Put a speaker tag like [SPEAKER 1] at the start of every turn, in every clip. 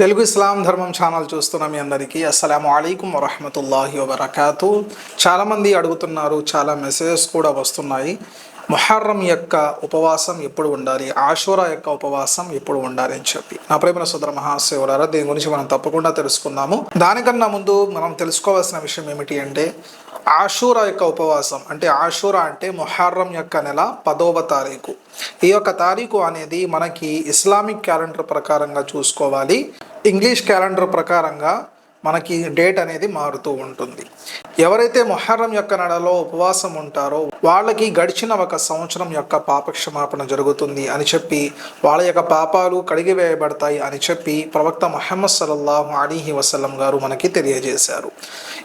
[SPEAKER 1] తెలుగు ఇస్లాం ధర్మం ఛానల్ చూస్తున్న మీ అందరికీ అస్సలం అయికం వరహమతుల్లాహి వబర్కాతు. చాలామంది అడుగుతున్నారు చాలా మెసేజెస్ కూడా వస్తున్నాయి. మొహర్రం యొక్క ఉపవాసం ఎప్పుడు ఉండాలి? ఆషూరా యొక్క ఉపవాసం ఎప్పుడు ఉండాలి అని చెప్పి. నా ప్రేమ సోదర మహాశివులారా దీని గురించి మనం తప్పకుండా తెలుసుకుందాము. దానికన్నా ముందు మనం తెలుసుకోవాల్సిన విషయం ఏమిటి అంటే ఆషూరా యొక్క ఉపవాసం అంటే ఆషూరా అంటే మొహర్రం యొక్క నెల పదవ తారీఖు. ఈ యొక్క తారీఖు అనేది మనకి ఇస్లామిక్ క్యాలెండర్ ప్రకారంగా చూసుకోవాలి. ఇంగ్లీష్ క్యాలెండర్ ప్రకారంగా మనకి డేట్ అనేది మారుతూ ఉంటుంది. ఎవరైతే మొహర్రం యొక్క నెలలో ఉపవాసం ఉంటారో వాళ్ళకి గడిచిన ఒక సంవత్సరం యొక్క పాపక్షమాపణ జరుగుతుంది అని చెప్పి వాళ్ళ యొక్క పాపాలు కడిగివేయబడతాయి అని చెప్పి ప్రవక్త మొహమ్మద్ సల్లల్లాహు అలీహి వసలం గారు మనకి తెలియజేశారు.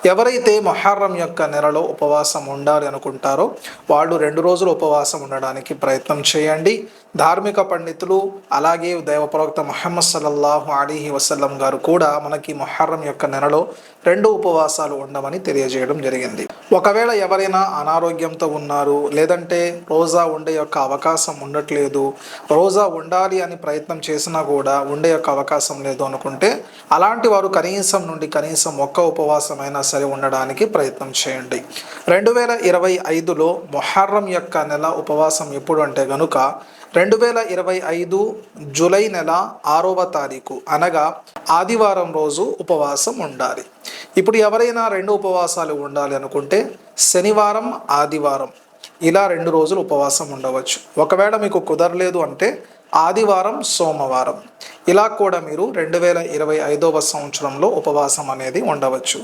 [SPEAKER 1] ఎవరైతే మొహర్రం యొక్క నెలలో ఉపవాసం ఉండాలి అనుకుంటారో వాళ్ళు రెండు రోజులు ఉపవాసం ఉండడానికి ప్రయత్నం చేయండి. ధార్మిక పండితులు అలాగే దైవ ప్రవక్త మొహమ్మద్ సల్లల్లాహు అలీహి వసల్లం గారు కూడా మనకి మొహర్రం యొక్క నెలలో రెండు ఉపవాసాలు ఉండమని తెలియజేయడం జరిగింది. ఒకవేళ ఎవరైనా అనారోగ్యంతో ఉన్నారు. లేదంటే రోజా ఉండే యొక్క అవకాశం ఉండట్లేదు. రోజా ఉండాలి అని ప్రయత్నం చేసినా కూడా ఉండే యొక్క అవకాశం లేదు అనుకుంటే అలాంటి వారు కనీసం నుండి కనీసం ఒక్క ఉపవాసం అయినా సరే ఉండడానికి ప్రయత్నం చేయండి. రెండు వేల ఇరవై ఐదులో మొహర్రం యొక్క నెల ఉపవాసం ఎప్పుడు అంటే గనుక రెండు వేల ఇరవై ఐదు జూలై నెల ఆరవ తారీఖు అనగా ఆదివారం రోజు ఉపవాసం ఉండాలి. ఇప్పుడు ఎవరైనా రెండు ఉపవాసాలు ఉండాలి అనుకుంటే శనివారం ఆదివారం ఇలా రెండు రోజులు ఉపవాసం ఉండవచ్చు. ఒకవేళ మీకు కుదరలేదు అంటే ఆదివారం సోమవారం. ఇలా కూడా మీరు రెండు వేల ఇరవై ఐదవ సంవత్సరంలో ఉపవాసం అనేది ఉండవచ్చు.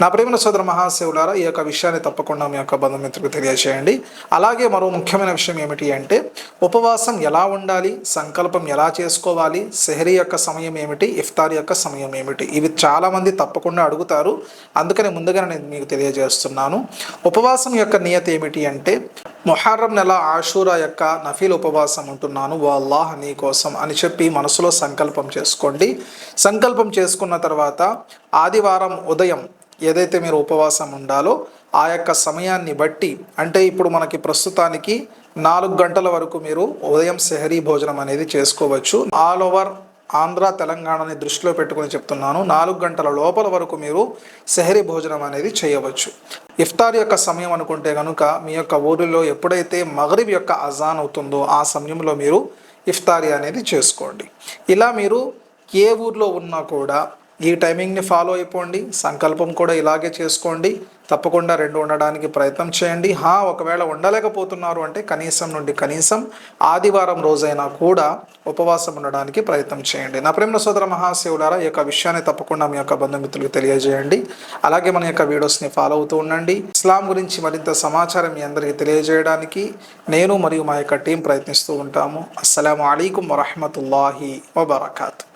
[SPEAKER 1] నా ప్రేమ సోదర మహాశివులారా ఈ యొక్క విషయాన్ని తప్పకుండా మీ యొక్క బంధుమిత్రులకు తెలియజేయండి. అలాగే మరో ముఖ్యమైన విషయం ఏమిటి అంటే ఉపవాసం ఎలా ఉండాలి సంకల్పం ఎలా చేసుకోవాలి సెహరీ యొక్క సమయం ఏమిటి ఇఫ్తార్ యొక్క సమయం ఏమిటి ఇవి చాలామంది తప్పకుండా అడుగుతారు. అందుకని ముందుగా నేను మీకు తెలియజేస్తున్నాను. ఉపవాసం యొక్క నియత ఏమిటి అంటే మొహర్రం నెల ఆషూరా యొక్క నఫీల్ ఉపవాసం ఉంటున్నాను ఓ అల్లాహ్ నీ కోసం అని చెప్పి మనసులో సంకల్పం చేసుకోండి. సంకల్పం చేసుకున్న తర్వాత ఆదివారం ఉదయం ఏదైతే మీరు ఉపవాసం ఉండాలో ఆ యొక్క సమయాన్ని బట్టి అంటే ఇప్పుడు మనకి ప్రస్తుతానికి నాలుగు గంటల వరకు మీరు ఉదయం సెహరీ భోజనం అనేది చేసుకోవచ్చు. ఆల్ ఓవర్ ఆంధ్ర తెలంగాణని దృష్టిలో పెట్టుకుని చెప్తున్నాను. నాలుగు గంటల లోపల వరకు మీరు సెహరీ భోజనం అనేది చేయవచ్చు. ఇఫ్తార్ యొక్క సమయం అనుకుంటే కనుక మీ యొక్క ఊరిలో ఎప్పుడైతే మగరిబ్ యొక్క అజాన్ అవుతుందో ఆ సమయంలో మీరు ఇఫ్తారీ అనేది చేసుకోండి. ఇలా మీరు ఏ ఊర్లో ఉన్నా కూడా ఈ టైమింగ్ని ఫాలో అయిపోండి సంకల్పం కూడా ఇలాగే చేసుకోండి తప్పకుండా రెండు ఉండడానికి ప్రయత్నం చేయండి. హా ఒకవేళ ఉండలేకపోతున్నారు అంటే కనీసం నుండి కనీసం ఆదివారం రోజైనా కూడా ఉపవాసం ఉండడానికి ప్రయత్నం చేయండి. నా ప్రేమ సోదర మహాశివులారా ఈ యొక్క విషయాన్ని తప్పకుండా మీ యొక్క బంధుమిత్రులకు తెలియజేయండి. అలాగే మన యొక్క వీడియోస్ని ఫాలో అవుతూ ఉండండి. ఇస్లాం గురించి మరింత సమాచారం మీ అందరికీ తెలియజేయడానికి నేను మరియు మా యొక్క టీం ప్రయత్నిస్తూ ఉంటాము. అస్సలం అయికం వరహమతుల్లాహి వబర్కాతు.